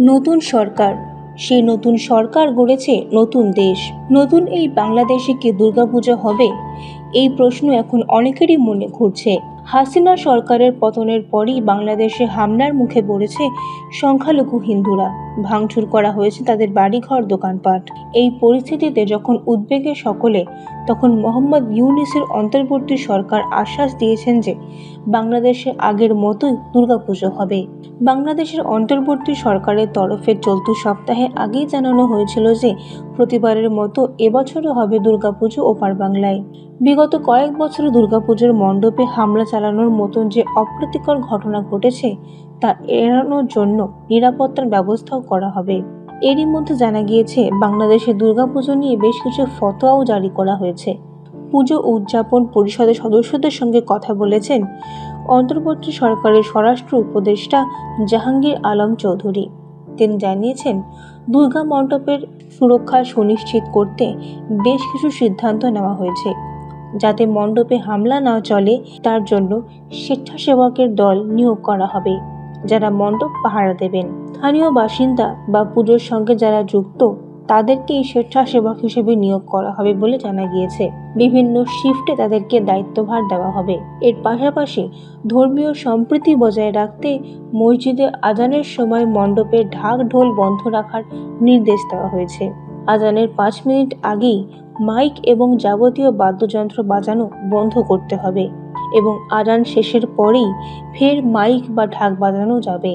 নতুন সরকার। সেই নতুন সরকার গড়েছে নতুন দেশ। নতুন এই বাংলাদেশে কি দুর্গাপূজা হবে? এই প্রশ্ন এখন অনেকেরই মনে ঘুরছে। হাসিনা সরকারের পতনের পরই বাংলাদেশে হামলার মুখে পড়েছে সংখ্যালঘু হিন্দুরা। ভাঙচুর করা হয়েছে তাদের বাড়িঘর, দোকানপাট। এই পরিস্থিতিতে যখন উদ্বেগে সকলে, তখন মোহাম্মদ ইউনিসের অন্তর্বর্তী সরকার আশ্বাস দিয়েছেন যে বাংলাদেশে আগের মতোই দুর্গাপুজো হবে। বাংলাদেশের অন্তর্বর্তী সরকারের তরফে চলতি সপ্তাহে আগেই জানানো হয়েছিল যে প্রতিবারের মতো এবছরও হবে দুর্গাপুজো ওপার বাংলায়। বিগত কয়েক বছরে দুর্গাপুজোর মণ্ডপে হামলা চালানোর মতন যে অপ্রীতিকর ঘটনা ঘটেছে, তা এড়ানোর জন্য নিরাপত্তার ব্যবস্থাও করা হবে। এরই মধ্যে জানা গিয়েছে, বাংলাদেশে দুর্গাপুজো নিয়ে বেশ কিছু ফতোয়াও জারি করা হয়েছে। পুজো উদযাপন পরিষদের সদস্যদের সঙ্গে কথা বলেছেন অন্তর্বর্তী সরকারের স্বরাষ্ট্র উপদেষ্টা জাহাঙ্গীর আলম চৌধুরী। তিনি জানিয়েছেন, দুর্গা মণ্ডপের সুরক্ষা সুনিশ্চিত করতে বেশ কিছু সিদ্ধান্ত নেওয়া হয়েছে। যাতে মণ্ডপে হামলা না চলে, তার জন্য স্বেচ্ছাসেবকের দল নিয়োগ করা হবে, যারা মণ্ডপ পাহারা দেবেন। স্থানীয় বাসিন্দা বা পুজোর সঙ্গে যারা যুক্ত, তাদেরকেই স্বেচ্ছাসেবক হিসেবে নিয়োগ করা হবে বলে জানা গিয়েছে। বিভিন্ন শিফটে তাদেরকে দায়িত্বভার দেওয়া হবে। এর পাশাপাশি ধর্মীয় সম্প্রীতি বজায় রাখতে মসজিদে আজানের সময় মণ্ডপের ঢাক ঢোল বন্ধ রাখার নির্দেশ দেওয়া হয়েছে। আজানের পাঁচ মিনিট আগেই মাইক এবং যাবতীয় বাদ্যযন্ত্র বাজানো বন্ধ করতে হবে এবং আজান শেষের পরেই ফের মাইক বা ঢাক বাজানো যাবে।